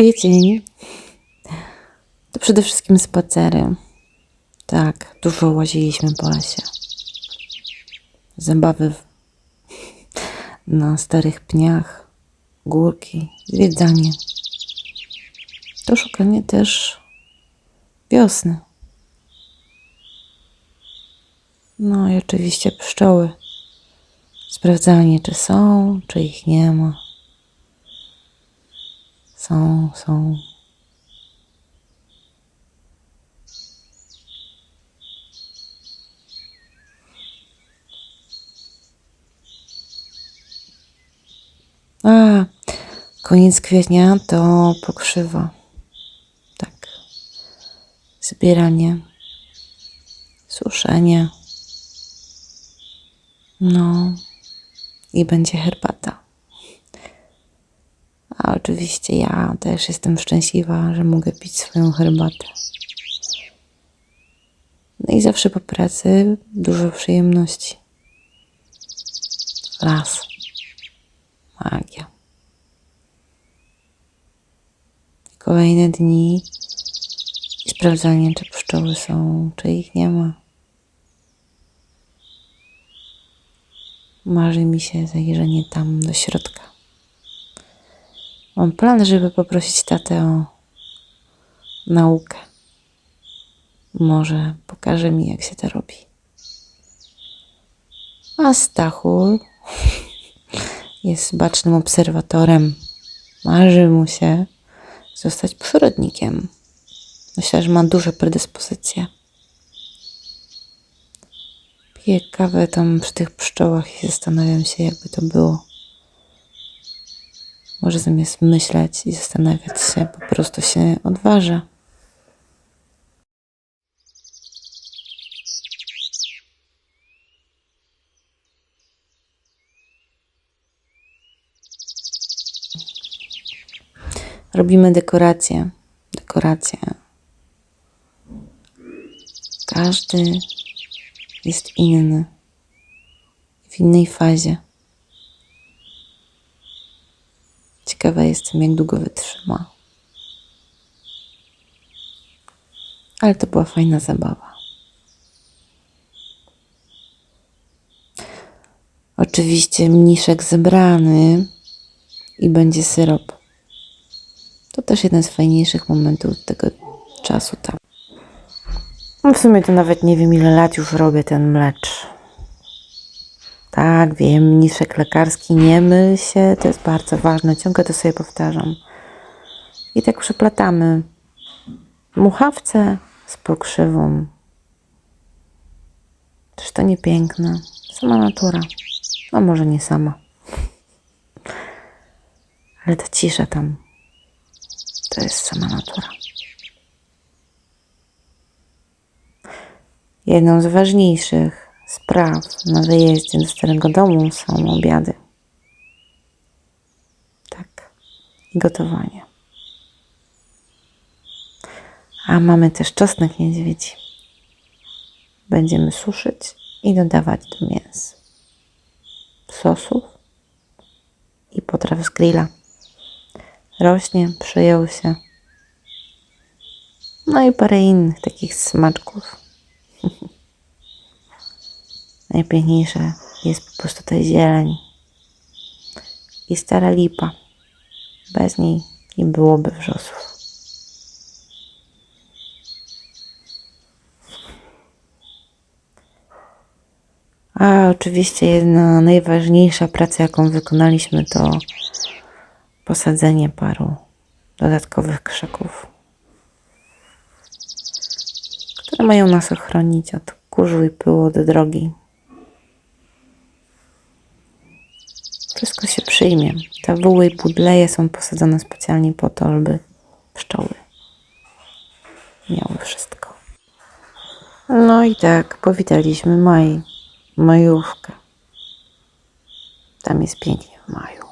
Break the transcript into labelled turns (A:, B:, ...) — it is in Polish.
A: Kwiecień to przede wszystkim spacery. Tak, dużo łaziliśmy po lesie. Zabawy w- na starych pniach, górki, zwiedzanie. To szukanie też wiosny. No i oczywiście pszczoły. Sprawdzanie, czy są, czy ich nie ma. Są, są. A, koniec kwietnia to pokrzywa. Tak. Zbieranie, suszenie. No, i będzie herbata. Oczywiście ja też jestem szczęśliwa, że mogę pić swoją herbatę. No i zawsze po pracy dużo przyjemności. Las. Magia. Kolejne dni i sprawdzanie, czy pszczoły są, czy ich nie ma. Marzy mi się zajrzenie tam do środka. Mam plan, żeby poprosić tatę o naukę. Może pokaże mi, jak się to robi. A Stachu jest bacznym obserwatorem. Marzy mu się zostać przyrodnikiem. Myślę, że ma duże predyspozycje. Piję kawę tam przy tych pszczołach i zastanawiam się, jakby to było. Może zamiast myśleć i zastanawiać się, po prostu się odważę. Robimy dekoracje. Dekoracje. Każdy jest inny. W innej fazie. Ciekawa jestem, jak długo wytrzyma. Ale to była fajna zabawa. Oczywiście mniszek zebrany i będzie syrop. To też jeden z fajniejszych momentów tego czasu tam. No W sumie to nawet nie wiem, ile lat już robię ten mlecz. Tak, wiem, mniszek lekarski, nie myl się, to jest bardzo ważne, ciągle to sobie powtarzam. I tak przeplatamy muchawce z pokrzywą. Czyż to nie piękne? Sama natura. A może nie sama. Ale ta cisza tam, to jest sama natura. Jedną z ważniejszych spraw na wyjeździe do Starego Domu są obiady. Tak. I gotowanie. A mamy też czosnek niedźwiedzi. Będziemy suszyć i dodawać do mięs. Sosów i potraw z grilla. Rośnie, przyjął się. No i parę innych takich smaczków. Najpiękniejsza jest po prostu ta zieleń i stara lipa. Bez niej nie byłoby wrzosów. A oczywiście jedna najważniejsza praca, jaką wykonaliśmy, to posadzenie paru dodatkowych krzaków, które mają nas ochronić od kurzu i pyłu od drogi. Wszystko się przyjmie. Te wyły i budleje są posadzone specjalnie po to, żeby pszczoły miały wszystko. No i tak, powitaliśmy maj, majówkę. Tam jest pięknie w maju.